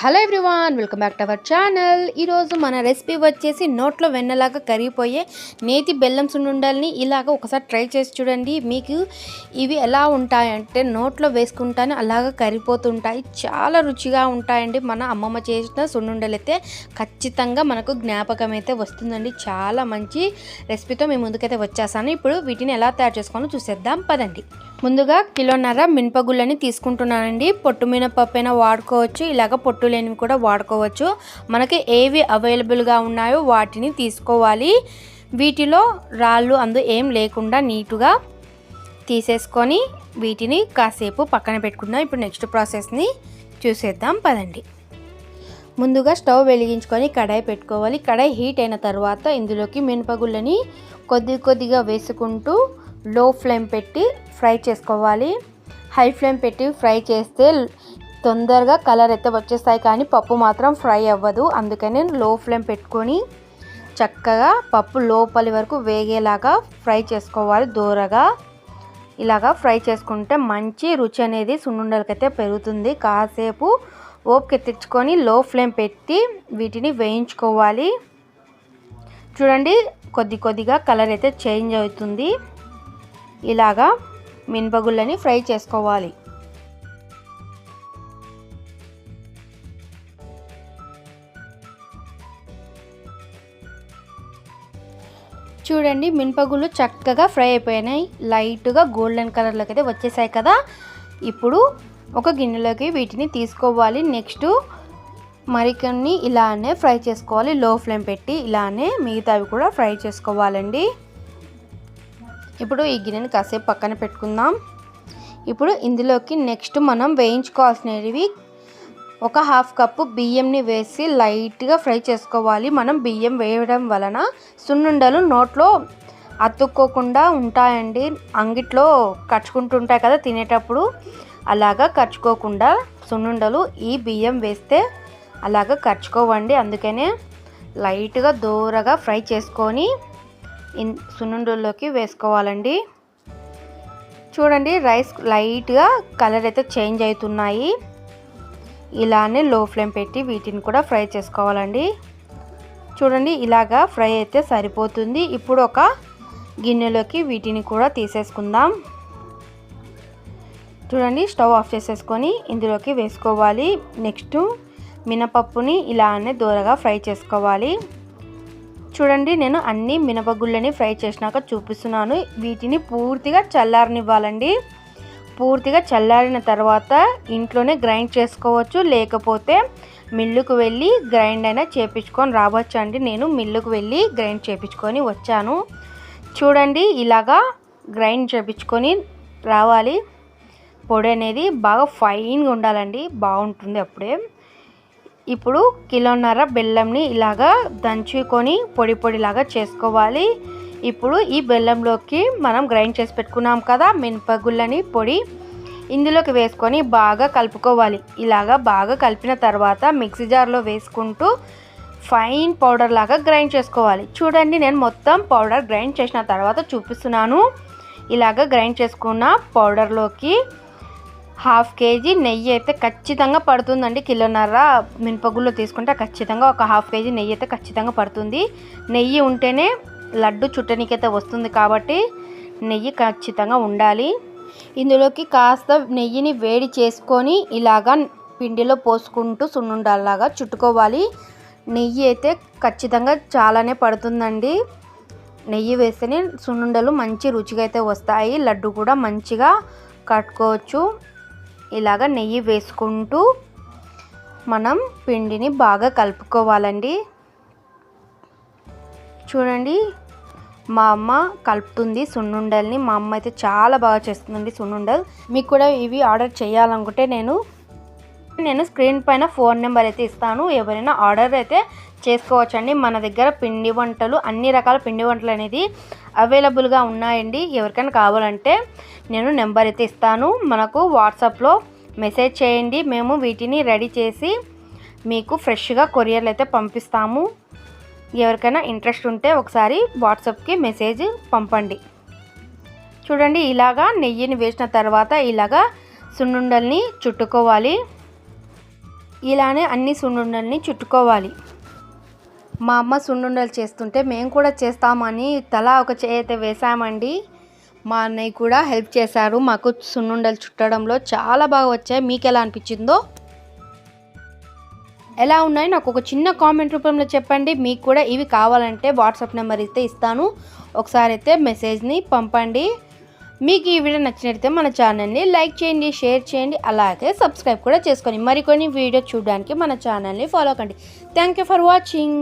Hello everyone welcome back to our channel. ఈరోజు మన recipe వచ్చేసి నోట్లో వెన్నలాగా కరిగిపోయే నేతి బెల్లం సున్నుండల్ని ఇలాగ ఒకసారి ట్రై చేసి చూడండి. మీకు ఇవి ఎలా ఉంటాయంటే నోట్లో వేసుకుంటానే అలాగ కరిగిపోతుంటాయి. చాలా రుచిగా ఉంటాయండి మన అమ్మమ్మ చేసిన సున్నుండలు అయితే ఖచ్చితంగా మనకు జ్ఞాపకం అయితే వస్తుందండి. చాలా మంచి రెసిపీతో మేము ముందుకైతే వచ్చేసాను ఇప్పుడు వీటిని ఎలా తయారు చేసుకోవాలో చూసేద్దాం. పదండి. ముందుగా కిలోన్నర మినపగుళ్ళని తీసుకుంటున్నానండి. పొట్టు మినపప్పు అయినా వాడుకోవచ్చు. ఇలాగ పొట్టు లేనివి కూడా వాడుకోవచ్చు. మనకి ఏవి అవైలబుల్గా ఉన్నాయో వాటిని తీసుకోవాలి. వీటిలో రాళ్ళు అందు ఏం లేకుండా నీటుగా తీసేసుకొని వీటిని కాసేపు పక్కన పెట్టుకుందాం. ఇప్పుడు నెక్స్ట్ ప్రాసెస్ని చూసేద్దాం. పదండి. ముందుగా స్టవ్ వెలిగించుకొని కడాయి పెట్టుకోవాలి. కడాయి హీట్ అయిన తర్వాత ఇందులోకి మినపగుళ్ళని కొద్ది కొద్దిగా వేసుకుంటూ లో ఫ్లేమ్ పెట్టి ఫ్రై చేసుకోవాలి. హై ఫ్లేమ్ పెట్టి ఫ్రై చేస్తే తొందరగా కలర్ అయితే వచ్చేస్తాయి కానీ పప్పు మాత్రం ఫ్రై అవ్వదు. అందుకని లో ఫ్లేమ్ పెట్టుకొని చక్కగా పప్పు లోపలి వరకు వేగేలాగా ఫ్రై చేసుకోవాలి దూరగా. ఇలాగా ఫ్రై చేసుకుంటే మంచి రుచి అనేది సున్నుండలకైతే పెరుగుతుంది. కాసేపు ఓపిక తెచ్చుకొని లో ఫ్లేమ్ పెట్టి వీటిని వేయించుకోవాలి. చూడండి కొద్ది కొద్దిగా కలర్ అయితే చేంజ్ అవుతుంది. ఇలాగా మినపగుళ్ళని ఫ్రై చేసుకోవాలి. చూడండి మినపగుళ్ళు చక్కగా ఫ్రై అయిపోయినాయి. లైట్గా గోల్డెన్ కలర్లోకి అయితే వచ్చేసాయి కదా. ఇప్పుడు ఒక గిన్నెలోకి వీటిని తీసుకోవాలి. నెక్స్ట్ మరికొన్ని ఇలానే ఫ్రై చేసుకోవాలి. లో ఫ్లేమ్ పెట్టి ఇలానే మిగతావి కూడా ఫ్రై చేసుకోవాలండి. ఇప్పుడు ఈ గిన్నెని కాసేపు పక్కన పెట్టుకుందాం. ఇప్పుడు ఇందులోకి నెక్స్ట్ మనం వేయించుకోవాల్సినవి ఒక హాఫ్ కప్పు బియ్యంని వేసి లైట్గా ఫ్రై చేసుకోవాలి. మనం బియ్యం వేయడం వలన సున్నుండలు నోట్లో అతుక్కోకుండా ఉంటాయండి. అంగిట్లో కచ్చుకుంటుంటాయి కదా తినేటప్పుడు. అలాగా కచ్చుకోకుండా సున్నుండలు ఈ బియ్యం వేస్తే అలాగా కచ్చుకోవండి. అందుకనే లైట్గా దూరగా ఫ్రై చేసుకొని సున్నుండల్లోకి వేసుకోవాలండి. చూడండి రైస్ లైట్గా కలర్ అయితే చేంజ్ అవుతున్నాయి. ఇలానే లో ఫ్లేమ్ పెట్టి వీటిని కూడా ఫ్రై చేసుకోవాలండి. చూడండి ఇలాగా ఫ్రై అయితే సరిపోతుంది. ఇప్పుడు ఒక గిన్నెలోకి వీటిని కూడా తీసేసుకుందాం. చూడండి స్టవ్ ఆఫ్ చేసేసుకొని ఇందులోకి వేసుకోవాలి. నెక్స్ట్ మినపప్పుని ఇలానే దూరగా ఫ్రై చేసుకోవాలి. చూడండి నేను అన్ని మినపగుళ్ళని ఫ్రై చేసినాక చూపిస్తున్నాను. వీటిని పూర్తిగా చల్లారనివ్వాలండి. పూర్తిగా చల్లారిన తర్వాత ఇంట్లోనే గ్రైండ్ చేసుకోవచ్చు. లేకపోతే మిల్లుకు వెళ్ళి గ్రైండ్ అయినా చేపించుకొని రావచ్చు అండి. నేను మిల్లుకు వెళ్ళి గ్రైండ్ చేపించుకొని వచ్చాను. చూడండి ఇలాగా గ్రైండ్ చేపించుకొని రావాలి. పొడి అనేది బాగా ఫైన్గా ఉండాలండి. బాగుంటుంది అప్పుడే. ఇప్పుడు కిలోన్నర బెల్లంని ఇలాగా దంచుకొని పొడి పొడిలాగా చేసుకోవాలి. ఇప్పుడు ఈ బెల్లంలోకి మనం గ్రైండ్ చేసి పెట్టుకున్నాం కదా మినపగుళ్ళని పొడి. ఇందులోకి వేసుకొని బాగా కలుపుకోవాలి. ఇలాగా బాగా కలిపిన తర్వాత మిక్సీ జార్లో వేసుకుంటూ ఫైన్ పౌడర్ లాగా గ్రైండ్ చేసుకోవాలి. చూడండి నేను మొత్తం పౌడర్ గ్రైండ్ చేసిన తర్వాత చూపిస్తున్నాను. ఇలాగ గ్రైండ్ చేసుకున్న పౌడర్లోకి హాఫ్ కేజీ నెయ్యి అయితే ఖచ్చితంగా పడుతుందండి. కిలోన్నర మినపగుళ్ళు తీసుకుంటే ఖచ్చితంగా ఒక హాఫ్ కేజీ నెయ్యి అయితే ఖచ్చితంగా పడుతుంది. నెయ్యి ఉంటేనే లడ్డు చుట్టనికైతే వస్తుంది కాబట్టి నెయ్యి ఖచ్చితంగా ఉండాలి. ఇందులోకి కాస్త నెయ్యిని వేడి చేసుకొని ఇలాగా పిండిలో పోసుకుంటూ సున్నుండలాగా చుట్టుకోవాలి. నెయ్యి అయితే ఖచ్చితంగా చాలానే పడుతుందండి. నెయ్యి వేస్తేనే సున్నుండలు మంచి రుచిగా అయితే వస్తాయి. లడ్డు కూడా మంచిగా కట్టుకోవచ్చు. ఇలాగ నెయ్యి వేసుకుంటూ మనం పిండిని బాగా కలుపుకోవాలండి. చూడండి మా అమ్మ కలుపుతుంది సున్నుండల్ని. మా అమ్మ అయితే చాలా బాగా చేస్తుందండి సున్నుండలు. మీకు కూడా ఇవి ఆర్డర్ చేయాలనుకుంటే నేను నేను స్క్రీన్ పైన ఫోన్ నెంబర్ అయితే ఇస్తాను. ఎవరైనా ఆర్డర్ అయితే చేసుకోవచ్చండి. మన దగ్గర పిండి వంటలు అన్ని రకాల పిండి వంటలు అనేది అవైలబుల్గా ఉన్నాయండి. ఎవరికైనా కావాలంటే నేను నెంబర్ అయితే ఇస్తాను. మనకు వాట్సాప్లో మెసేజ్ చేయండి. మేము వీటిని రెడీ చేసి మీకు ఫ్రెష్గా కొరియర్లు అయితే పంపిస్తాము. ఎవరికైనా ఇంట్రెస్ట్ ఉంటే ఒకసారి వాట్సాప్కి మెసేజ్ పంపండి. చూడండి ఇలాగా నెయ్యిని వేసిన తర్వాత ఇలాగా సున్నుండల్ని చుట్టుకోవాలి. ఇలానే అన్ని సున్నుండల్ని చుట్టుకోవాలి. మా అమ్మ సున్నుండలు చేస్తుంటే మేము కూడా చేస్తామని తలా ఒక చేయి అయితే వేసామండి. మా అన్నయ్య కూడా హెల్ప్ చేశారు. మాకు సున్నుండలు చుట్టడంలో చాలా బాగా వచ్చాయి. మీకు ఎలా అనిపించిందో ఎలా ఉన్నాయి? నాకు ఒక చిన్న కామెంట్ రూపంలో చెప్పండి. మీకు కూడా ఇవి కావాలంటే వాట్సాప్ నెంబర్ అయితే ఇస్తాను. ఒకసారి అయితే మెసేజ్ని పంపండి. మీకు ఈ వీడియో నచ్చినట్లయితే మన ఛానల్ని లైక్ చేయండి షేర్ చేయండి అలాగే సబ్స్క్రైబ్ కూడా చేసుకొని మరికొన్ని వీడియో చూడడానికి మన ఛానల్ని ఫాలో కండి. Thank you for watching.